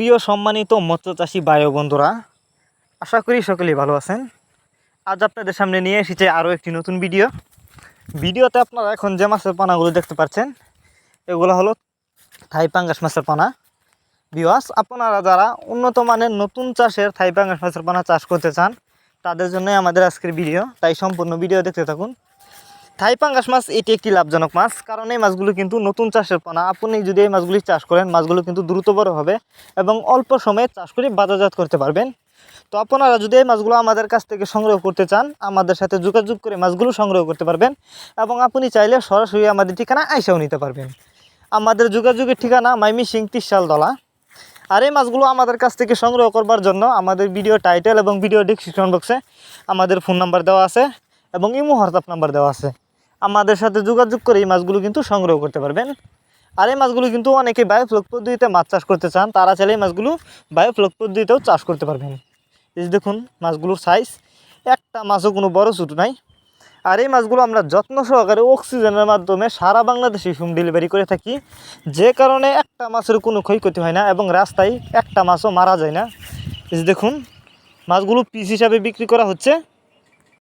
প্রিয় সম্মানিত মৎস্য চাষি বায়ু বন্ধুরা, আশা করি সকলেই ভালো আছেন। আজ আপনাদের সামনে নিয়ে এসেছে আরও একটি নতুন ভিডিও। ভিডিওতে আপনারা এখন যে মাছের পানাগুলো দেখতে পাচ্ছেন, এগুলো হলো থাই পাঙ্গাস মাছের পানা। বিওয়াস আপনারা যারা উন্নত মানের নতুন চাষের থাই পাঙ্গাস মাছের পানা চাষ করতে চান, তাদের জন্যই আমাদের আজকের ভিডিও। তাই সম্পূর্ণ ভিডিও দেখতে থাকুন। থাই পাঙ্গাস মাছ, এটি একটি লাভজনক মাছ, কারণ এই মাছগুলো কিন্তু নতুন চাষের পানা। আপনি যদি এই মাছগুলি চাষ করেন, মাছগুলো কিন্তু দ্রুত বড় হবে এবং অল্প সময়ে চাষ করে বাজারজাত করতে পারবেন। তো আপনারা যদি এই মাছগুলো আমাদের কাছ থেকে সংগ্রহ করতে চান, আমাদের সাথে যোগাযোগ করে মাছগুলো সংগ্রহ করতে পারবেন এবং আপনি চাইলে সরাসরি আমাদের ঠিকানা আইসাও নিতে পারবেন। আমাদের যোগাযোগের ঠিকানা মাইমি সিং তিসাল দলা আর এই মাছগুলো আমাদের কাছ থেকে সংগ্রহ করবার জন্য আমাদের ভিডিও টাইটেল এবং ভিডিও ডিসক্রিপশন বক্সে আমাদের ফোন নাম্বার দেওয়া আছে এবং ইমো হোয়াটসঅ্যাপ নাম্বার দেওয়া আছে। আমাদের সাথে যোগাযোগ করে এই মাছগুলো কিন্তু সংগ্রহ করতে পারবেন। আর এই মাছগুলো কিন্তু অনেকে বায়োফ্লক পদ্ধতিতে মাছ চাষ করতে চান, তারা চাইলে এই মাছগুলো বায়োফ্লক পদ্ধতিতেও চাষ করতে পারবেন। এই যে দেখুন মাছগুলোর সাইজ একটা মাছও কোনো বড় ছোটো নাই। আর এই মাছগুলো আমরা যত্ন সহকারে অক্সিজেনের মাধ্যমে সারা বাংলাদেশে হোম ডেলিভারি করে থাকি। যে কারণে একটা মাছের কোনো ক্ষয়ক্ষতি হয় না এবং রাস্তায় একটা মাছও মারা যায় না। এই দেখুন, মাছগুলো পিস হিসাবে বিক্রি করা হচ্ছে।